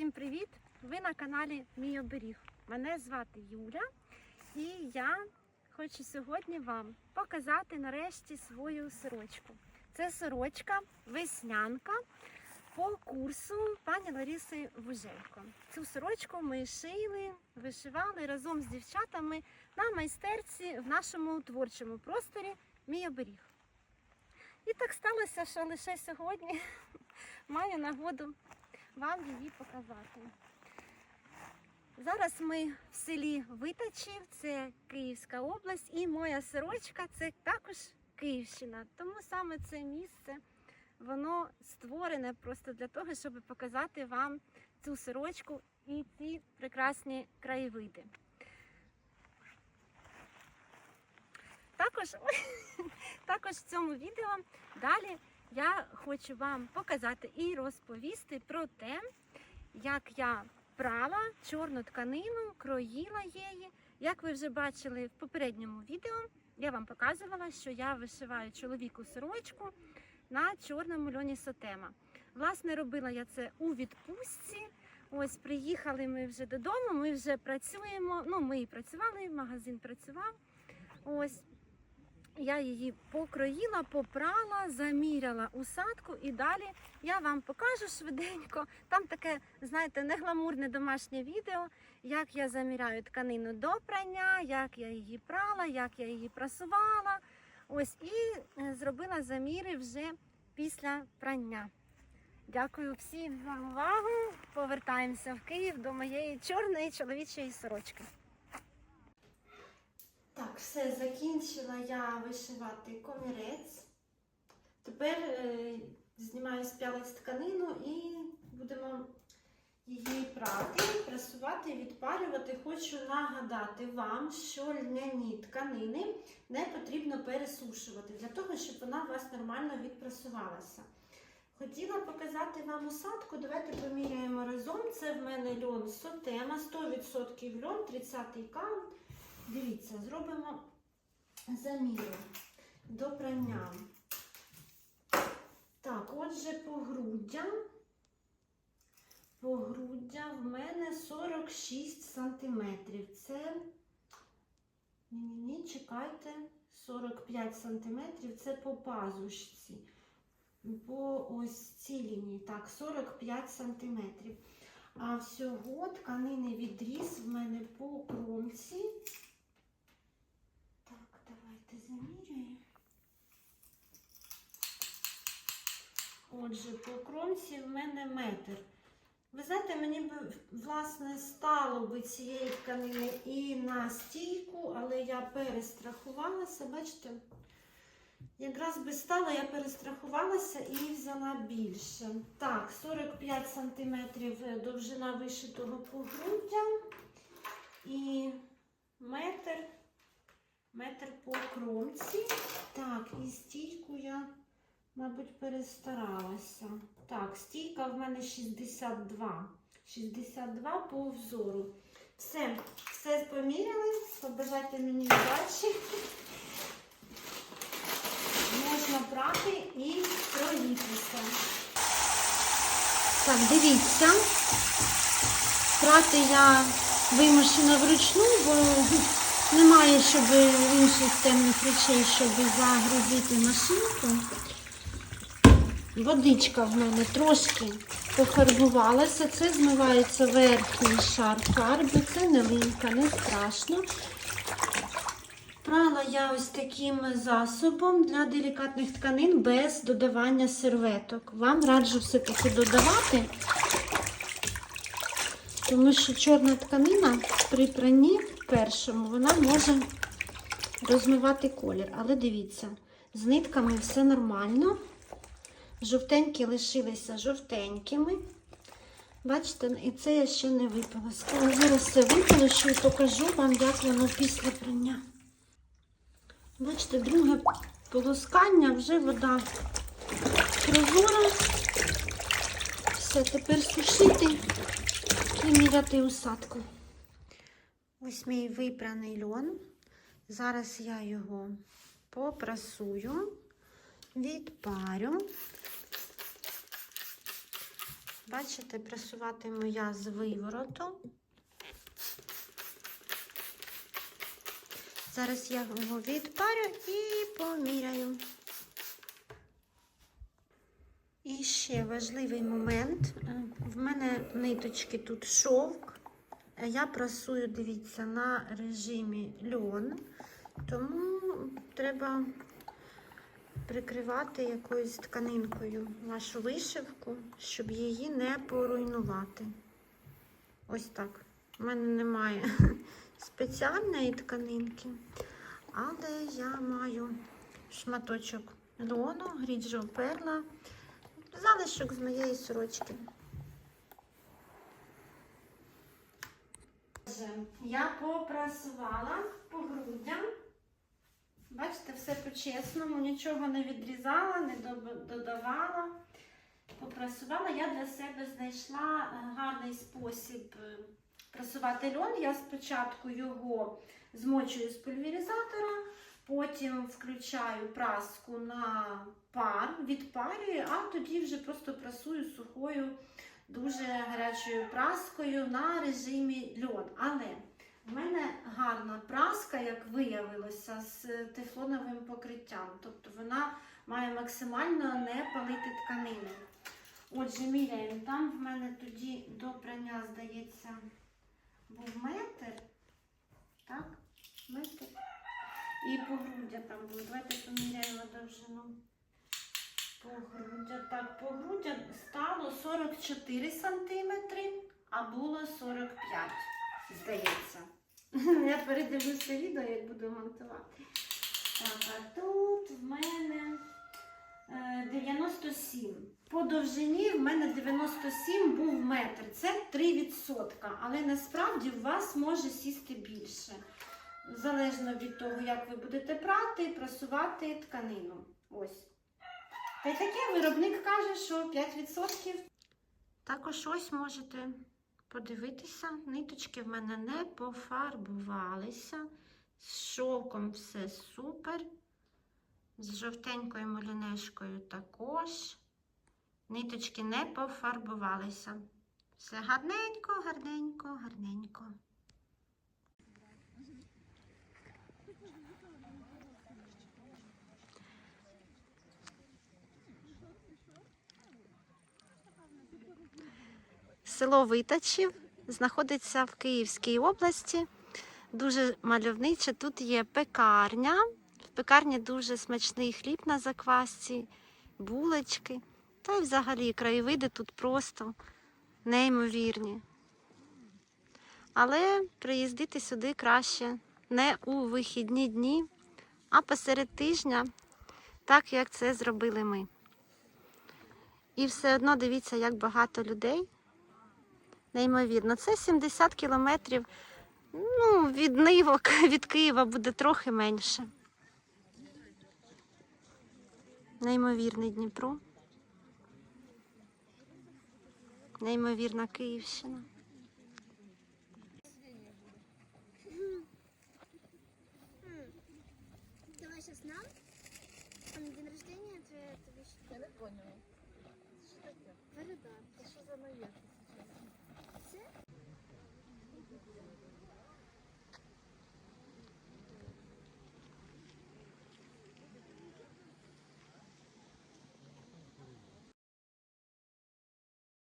Всім привіт! Ви на каналі Мій оберіг. Мене звати Юля, і я хочу сьогодні вам показати нарешті свою сорочку. Це сорочка веснянка по курсу пані Лариси Вужелько. Цю сорочку ми шили, вишивали разом з дівчатами на майстерці в нашому творчому просторі Мій оберіг. І так сталося, що лише сьогодні маю нагоду вам її показати. Зараз ми в селі Витачів, це Київська область, і моя сорочка це також Київщина. Тому саме це місце воно створене просто для того, щоб показати вам цю сорочку і ці прекрасні краєвиди. Також, також в цьому відео далі я хочу вам показати і розповісти про те, як я прала чорну тканину, кроїла її. Як ви вже бачили в попередньому відео, я вам показувала, що я вишиваю чоловіку сорочку на чорному льоні сотема. Власне, робила я це у відпустці. Ось приїхали ми вже додому, ми вже працюємо. Ну, ми і працювали, магазин працював. Ось я її покроїла, попрала, заміряла усадку і далі я вам покажу швиденько. Там таке, знаєте, негламурне домашнє відео, як я заміряю тканину до прання, як я її прала, як я її прасувала. Ось і е, зробила заміри вже після прання. Дякую всім за увагу. Повертаємося в Київ до моєї чорної чоловічої сорочки. Так, все, закінчила я вишивати комірець. Тепер е, знімаю з п'ялиць тканину і будемо її прати, прасувати, відпалювати. Хочу нагадати вам, що льняні тканини не потрібно пересушувати для того, щоб вона у вас нормально відпрасувалася. Хотіла показати вам усадку. Давайте поміряємо разом. Це в мене льон сотема, 100% льон, 30-й каунт. Дивіться, зробимо заміру до прання. Так, отже, погруддя. Погруддя в мене 46 сантиметрів. Це, ні-ні-ні, чекайте, 45 сантиметрів. Це по пазушці. По ось цій лінії. Так, 45 сантиметрів. А всього тканини відріз в мене по кромці. Отже, по кромці в мене метр. Ви знаєте, мені б, власне, стало би цієї тканини і на стійку, але я перестрахувалася, бачите? Якраз би стало, я перестрахувалася і взяла більше. Так, 45 см довжина вишитого погруддя і метр, метр по кромці. Так, і стійку я, мабуть, перестаралася. Так, стійка в мене 62. 62 по взору. Все, все поміряли. Побажайте мені удачі можна брати і проїтися. Так, дивіться. Прати я вимушена вручну, бо немає щоб інших темних речей, щоб загрузити машинку. Водичка в мене трошки пофарбувалася. Це змивається верхній шар фарби. Це не линка, не страшно. Прала я ось таким засобом для делікатних тканин без додавання серветок. Вам раджу все-таки додавати, тому що чорна тканина при пранні першому вона може розмивати колір. Але дивіться, з нитками все нормально. Жовтенькі лишилися жовтенькими. Бачите, і це я ще не виполоскала. Зараз все виполощу і покажу вам, як воно після прання. Бачите, друге полоскання, вже вода прозора. Все, тепер сушити і міряти усадку. Ось мій випраний льон. Зараз я його попрасую, відпарю. Бачите, пресуватиму я з вивороту. Зараз я його відпарю і поміряю. І ще важливий момент. Е, В мене ниточки тут шовк. Я прасую, дивіться, на режимі льон, тому треба прикривати якоюсь тканинкою вашу вишивку, щоб її не поруйнувати. Ось так. У мене немає спеціальної тканинки, але я маю шматочок льону, гріджо перла, залишок з моєї сорочки. Я попрасувала по грудям. Бачите, все по-чесному, нічого не відрізала, не додавала. Попрасувала. Я для себе знайшла е, гарний спосіб е, прасувати льон. Я спочатку його змочую з пульверизатора, потім включаю праску на пар, відпарюю, а тоді вже просто прасую сухою, дуже гарячою праскою на режимі льон. Але в мене гарна праска, як виявилося, з тефлоновим покриттям. Тобто вона має максимально не палити тканини. Отже, міряємо. Там в мене тоді до прання, здається, був метр. Так? Метр. І по грудях там було. Давайте поміряємо довжину. По грудях. Так, по грудях стало 44 сантиметри, а було 45, здається. Я передивлюся відео, як буду монтувати. Так, а тут в мене е, 97. По довжині в мене 97 був метр. Це 3%. Але насправді у вас може сісти більше. Залежно від того, як ви будете прати, просувати тканину. Ось. Та й таке виробник каже, що 5%. Також ось можете подивитися. Ниточки в мене не пофарбувалися. З шовком все супер. З жовтенькою молінешкою також. Ниточки не пофарбувалися. Все гарненько, гарненько, гарненько. Село Витачів знаходиться в Київській області. Дуже мальовниче. Тут є пекарня. В пекарні дуже смачний хліб на заквасці, булочки. Та й взагалі краєвиди тут просто неймовірні. Але приїздити сюди краще не у вихідні дні, а посеред тижня, так як це зробили ми. І все одно дивіться, як багато людей. Неймовірно, це 70 кілометрів. Ну, від Нивок, від Києва буде трохи менше. Неймовірний Дніпро. Неймовірна Київщина. Давай сейчас нам. А на день рождения твоя тобі? Я не поняла.